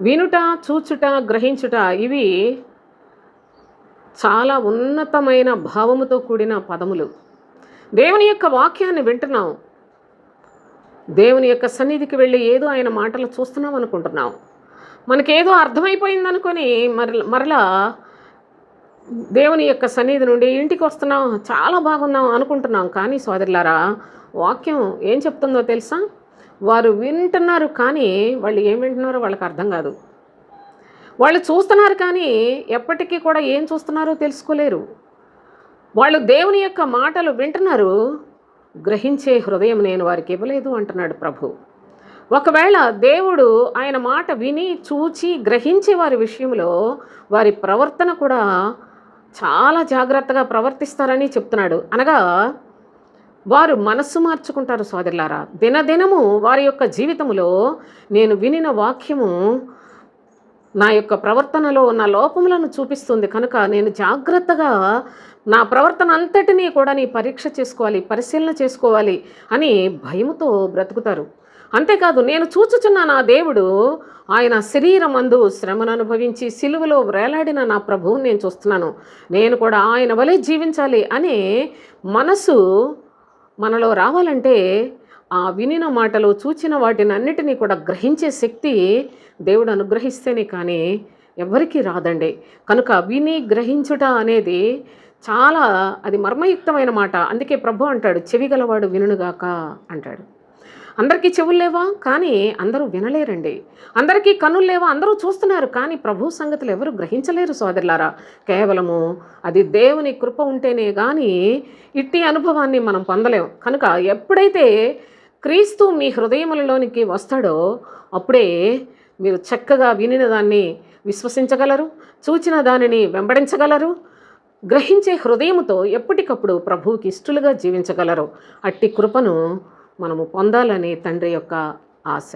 వినుట చూచుట గ్రహించుట ఇవి చాలా ఉన్నతమైన భావముతో కూడిన పదములు. దేవుని యొక్క వాక్యాన్ని వింటున్నాం. దేవుని యొక్క సన్నిధికి వెళ్ళి ఏదో ఆయన మాటలు చూస్తున్నాం అనుకుంటున్నాం. మనకేదో అర్థమైపోయింది అనుకొని మరి మరలా దేవుని యొక్క సన్నిధి నుండి ఇంటికి వస్తున్నాం చాలా బాగున్నాం అనుకుంటున్నాం. కానీ సోదరులారా వాక్యం ఏం చెప్తుందో తెలుసా? వారు వింటున్నారు కానీ వాళ్ళు ఏం వింటున్నారో వాళ్ళకి అర్థం కాదు. వాళ్ళు చూస్తున్నారు కానీ ఎప్పటికీ కూడా ఏం చూస్తున్నారో తెలుసుకోలేరు. వాళ్ళు దేవుని యొక్క మాటలు వింటున్నారు గ్రహించే హృదయం నేను వారికి ఇవ్వలేదు అంటున్నాడు ప్రభు. ఒకవేళ దేవుడు ఆయన మాట విని చూచి గ్రహించే వారి విషయంలో వారి ప్రవర్తన కూడా చాలా జాగ్రత్తగా ప్రవర్తిస్తారని చెప్తున్నాడు. అనగా వారు మనస్సు మార్చుకుంటారు సోదరులారా. దినదినము వారి యొక్క జీవితంలో నేను వినిన వాక్యము నా యొక్క ప్రవర్తనలో ఉన్న లోపములను చూపిస్తుంది. కనుక నేను జాగ్రత్తగా నా ప్రవర్తన అంతటినీ కూడా నీ పరీక్ష చేసుకోవాలి పరిశీలన చేసుకోవాలి అని భయముతో బ్రతుకుతారు. అంతేకాదు నేను చూచుచున్న నా దేవుడు ఆయన శరీరం అందు శ్రమను అనుభవించి సిలువలో వేలాడిన నా ప్రభువుని నేను చూస్తున్నాను. నేను కూడా ఆయన వలె జీవించాలి అనే మనసు మనలో రావాలంటే ఆ వినిన మాటలు చూచిన వాటిని అన్నిటినీ కూడా గ్రహించే శక్తి దేవుడు అనుగ్రహిస్తేనే కానీ ఎవరికీ రాదండి. కనుక విని గ్రహించుట అనేది చాలా అది మర్మయుక్తమైన మాట. అందుకే ప్రభు అంటాడు చెవి గలవాడు వినుగాక అంటాడు. అందరికీ చెవులు లేవా? కానీ అందరూ వినలేరండి. అందరికీ కనులు లేవా? అందరూ చూస్తున్నారు. కానీ ప్రభు సంగతులు ఎవరు గ్రహించలేరు సోదరులారా. కేవలము అది దేవుని కృప ఉంటేనే కానీ ఇట్టి అనుభవాన్ని మనం పొందలేం. కనుక ఎప్పుడైతే క్రీస్తు మీ హృదయములలోనికి వస్తాడో అప్పుడే మీరు చక్కగా వినిన దాన్ని విశ్వసించగలరు చూచిన దానిని వెంబడించగలరు గ్రహించే హృదయముతో ఎప్పటికప్పుడు ప్రభువుకి ఇష్టలుగా జీవించగలరు. అట్టి కృపను మనము పొందాలని తండ్రి యొక్క ఆశ.